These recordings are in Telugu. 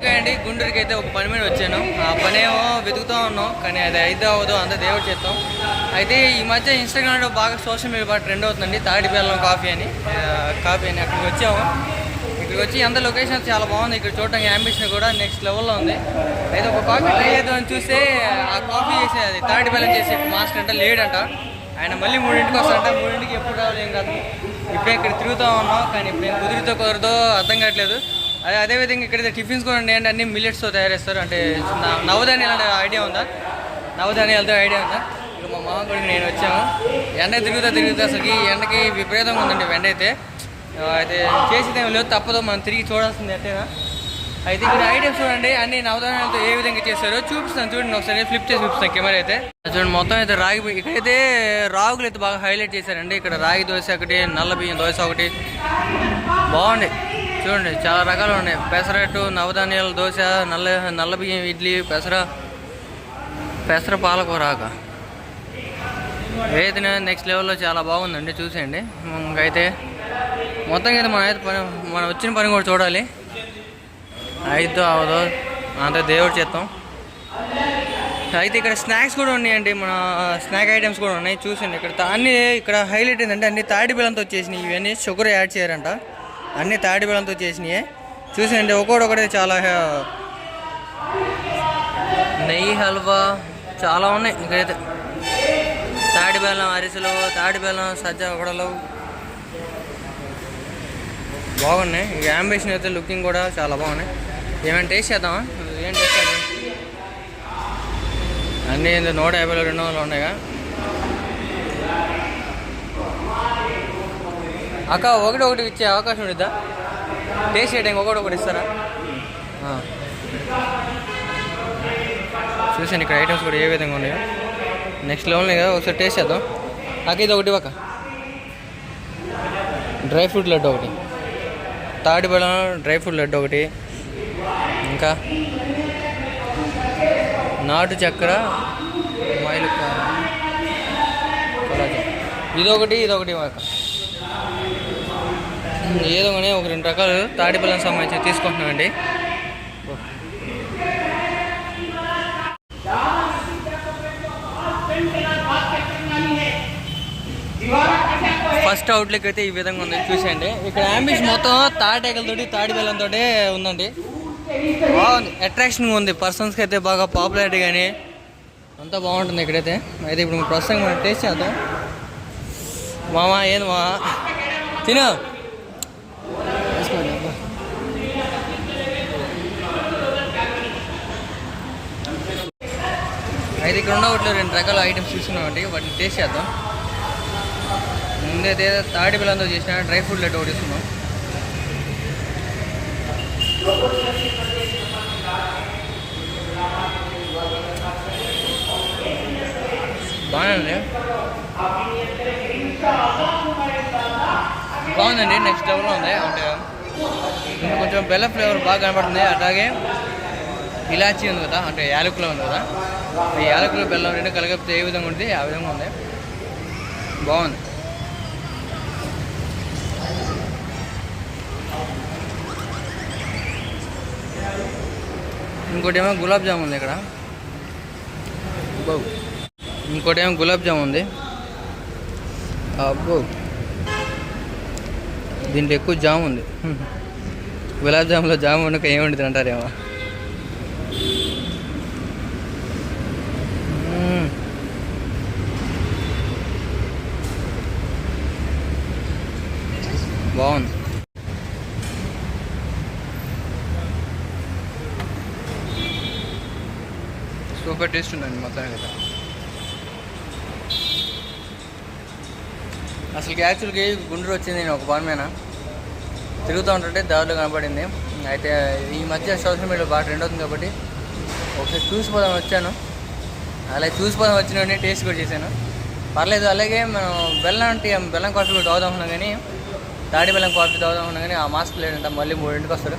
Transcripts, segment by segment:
ఓకే అండి గుంటూరుకి అయితే ఒక పని మీద వచ్చాను. ఆ పనేమో వెతుకుతూ ఉన్నాం కానీ అది అయితే అవ్వదు అంత దేవుడు చేస్తాం అయితే ఈ మధ్య ఇన్స్టాగ్రామ్లో బాగా సోషల్ మీడియా బాగా ట్రెండ్ అవుతుందండి తాడి బెల్లం కాఫీ అని కాఫీ అని అక్కడికి వచ్చాము. ఇక్కడికి వచ్చి ఎంత లొకేషన్ చాలా బాగుంది ఇక్కడ చూడటానికి అంబిషన్ కూడా నెక్స్ట్ లెవెల్లో ఉంది. అయితే ఒక కాఫీ ట్రై చేద్దామని చూస్తే ఆ కాఫీ చేసే అది తాడి బెల్లం చేసే మాస్టర్ అంటే లేడంట. ఆయన మళ్ళీ మూడింటికి వస్తాడంట మూడింటికి ఎప్పుడు రావాలి ఏం కాదు. ఇప్పుడే ఇక్కడ తిరుగుతూ ఉన్నాం కానీ ఇప్పుడు కుదిరితో కుదరదో అర్థం కావట్లేదు. అదే అదేవిధంగా ఇక్కడ టిఫిన్స్ కూడా ఉన్నాయి అన్ని మిల్లెట్స్తో తయారు చేస్తారు అంటే న- నవధాన్యాలు అంటే ఐడియా ఉందా? నవధాన్యాలతో ఐడియా ఉందా? ఇక్కడ మా మామ కూడా నేను వచ్చాము. ఎండ తిరుగుతా తిరుగుతా అసలుకి ఎండకి విపరీతంగా ఉందండి ఎండ అయితే. అయితే చేసేది ఏం లేదు తప్పదు. మనం తిరిగి చూడాల్సింది అంతేనా అయితే ఇక్కడ ఐటమ్స్ చూడండి. అన్ని నవధాన్యాలతో ఏ విధంగా చేస్తారో చూపిస్తాను. చూడండి ఒకసారి ఫ్లిప్ చేసి చూపిస్తాను కెమెరా అయితే. చూడండి మొత్తం అయితే రాగి ఇక్కడైతే రాగులు అయితే బాగా హైలైట్ చేశారండి. ఇక్కడ రాగి దోశ ఒకటి నల్ల బియ్యం దోశ ఒకటి. బాగుంది. చూడండి చాలా రకాలు ఉన్నాయి. పెసరట్టు నవధాన్యాల దోశ నల్ల నల్ల బియ్యం ఇడ్లీ పెసర పెసర పాలకూరాక. ఏదైనా నెక్స్ట్ లెవెల్లో చాలా బాగుందండి చూసేయండి. ఇంకైతే మొత్తం అయితే మనం అయితే పని మనం వచ్చిన పని కూడా చూడాలి. అయిద్దో అవదో అంత దేవుడు చేస్తాం అయితే ఇక్కడ స్నాక్స్ కూడా ఉన్నాయండి మన స్నాక్ ఐటమ్స్ కూడా ఉన్నాయి. చూసండి ఇక్కడ అన్ని ఇక్కడ హైలైట్ ఏంటంటే అన్ని తాడి బెల్లంతో వచ్చేసినాయి. ఇవన్నీ షుగర్ యాడ్ చేయరంట. అన్ని తాడి బెల్లంతో వచ్చేసినాయి చూసండి ఒకటి చాలా నెయ్యి హల్వా చాలా ఉన్నాయి ఇక్కడైతే. తాడి బెల్లం అరిసెలు తాడి బెల్లం సజ్జ ఒకడలు బాగున్నాయి. ఇక అంబిషన్ అయితే లుకింగ్ కూడా చాలా బాగున్నాయి. ఏమైనా టేస్ట్ చేద్దామా? ఏం టేస్ట్ చేద్దాం అన్నీ నూట యాభైలో రెండు వందలు ఉన్నాయిగా. అక్క ఒకటి ఒకటి ఇచ్చే అవకాశం ఉండిద్దా? టేస్ట్ చేయడానికి ఒకటి ఒకటి ఇస్తారా? చూసాను ఇక్కడ ఐటమ్స్ కూడా ఏ విధంగా ఉన్నాయో. నెక్స్ట్ లెవెల్ కదా ఒకసారి టేస్ట్ చేద్దాం. అక్క ఇది ఒకటి ఒక డ్రై ఫ్రూట్ లడ్డు ఒకటి. తాడి బెల్లం డ్రై ఫ్రూట్ లడ్డు ఒకటి. ఇంకా నాటు చక్కెర మైలు ఇదొకటి ఇదొకటి ఒక ఏదో కానీ ఒక రెండు రకాలు తాడిపల్లం బెల్లం సంబంధించి తీసుకుంటున్నామండి. ఫస్ట్ అవుట్లుక్ అయితే ఈ విధంగా ఉంది చూసేయండి. ఇక్కడ అంబిష్ మొత్తం తాటేకలతోటి తాడి బెల్లంతో ఉందండి. బాగుంది. అట్రాక్షన్ ఉంది. పర్సన్స్కి అయితే బాగా పాపులారిటీ కానీ అంతా బాగుంటుంది ఇక్కడైతే. అయితే ఇప్పుడు ప్రస్తుతం మనం టేస్ట్ చేద్దాం. మామ ఏంది మా తిను. అయితే ఇక్కడ ఉన్న వాటిలో రెండు రకాల ఐటమ్స్ చూస్తున్నామండి వాటిని టేస్ట్ చేద్దాం. ముందైతే తాటి బెల్లంతో చేసిన డ్రై ఫ్రూట్ లెట్ ఒకటి ఇస్తున్నాం బాగానే బాగుందండి. నెక్స్ట్ లెవెల్లో ఉంది. అంటే కొంచెం బెల్ల ఫ్లేవర్ బాగా కనపడుతుంది అలాగే ఇలాచీ ఉంది కదా. అంటే యాలకులో ఉంది కదా. ఈ యాలకులు బెల్లం రెండు కలిగితే ఏ విధంగా ఉంటుంది ఆ విధంగా ఉంది. బాగుంది. ఇంకోటి ఏమో గులాబ్ జామ్ ఉంది ఇక్కడ. అబ్బో. ఇంకోటి ఏమో గులాబ్ జామ్ ఉంది. అబ్బో. దీంట్లో ఎక్కువ జామ్ ఉంది. గులాబ్ జామ్లో జామ్ ఉండక ఏముంటుంది అంటారేమో మ్మ్. బాగుంది సూపర్ టేస్ట్ ఉందండి మొత్తానికి అయితే అసలు యాక్చువల్గా గుండెలు వచ్చింది నేను ఒక పని తిరుగుతూ ఉంటుంటే దారిలో కనపడింది. అయితే ఈ మధ్య సోషల్ మీడియా బాగా ట్రెండ్ అవుతుంది కాబట్టి ఒకసారి చూసిపోదాం వచ్చాను. అలాగే చూసిపోదాం వచ్చిన టేస్ట్ కూడా చేశాను. పర్లేదు అలాగే మనం బెల్లం టీ బెల్లం కాఫీ కూడా తాగుదాం ఉన్నాం కానీ తాడి బెల్లం కాఫీ తాగుదాం ఉన్నాం కానీ ఆ మాస్క్ లేదంట మళ్ళీ మూడింటికి వస్తాడు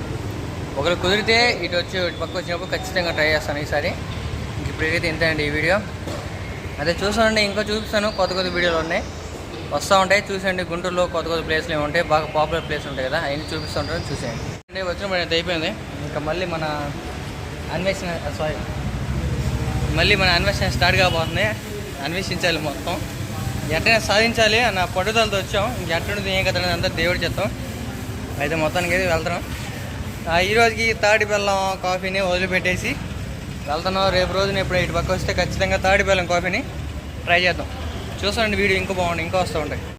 ఒకరు కుదిరితే ఇటు వచ్చి ఇటు పక్క వచ్చినప్పుడు ఖచ్చితంగా ట్రై చేస్తాను ఈసారి. ఇంక ఇప్పటికైతే ఇంతే అండి ఈ వీడియో. అదే చూసానండి ఇంకా చూపిస్తాను. కొత్త కొత్త వీడియోలు ఉన్నాయి. వస్తూ ఉంటాయి చూసేయండి. గుంటూరులో కొత్త కొత్త ప్లేస్లు ఏమి ఉంటాయి బాగా పాపులర్ ప్లేస్ ఉంటాయి కదా అవన్నీ చూపిస్తూ చూసేయండి. అంటే వచ్చిన అయితే అయిపోయింది. ఇంకా మళ్ళీ మన అన్వేషణ సారీ మళ్ళీ మన అన్వేషణ స్టార్ట్ కాబోతుంది. అన్వేషించాలి మొత్తం. ఎట్టైనా సాధించాలి అన్న పట్టుదలతో వచ్చాం. ఎట్టుంటుంది ఏం కదా అంతా దేవుడి చెప్తాం. అయితే మొత్తానికి అయితే వెళ్తున్నాం. ఆ, తాడి బెల్లం కాఫీని వదిలిపెట్టేసి వెళ్తున్నాం. రేపు రోజున ఎప్పుడు ఇటు పక్క వస్తే ఖచ్చితంగా తాడి బెల్లం కాఫీని ట్రై చేద్దాం. చూస్తానండి వీడియో ఇంకా బాగుంది ఇంకా వస్తూ ఉంటాయి.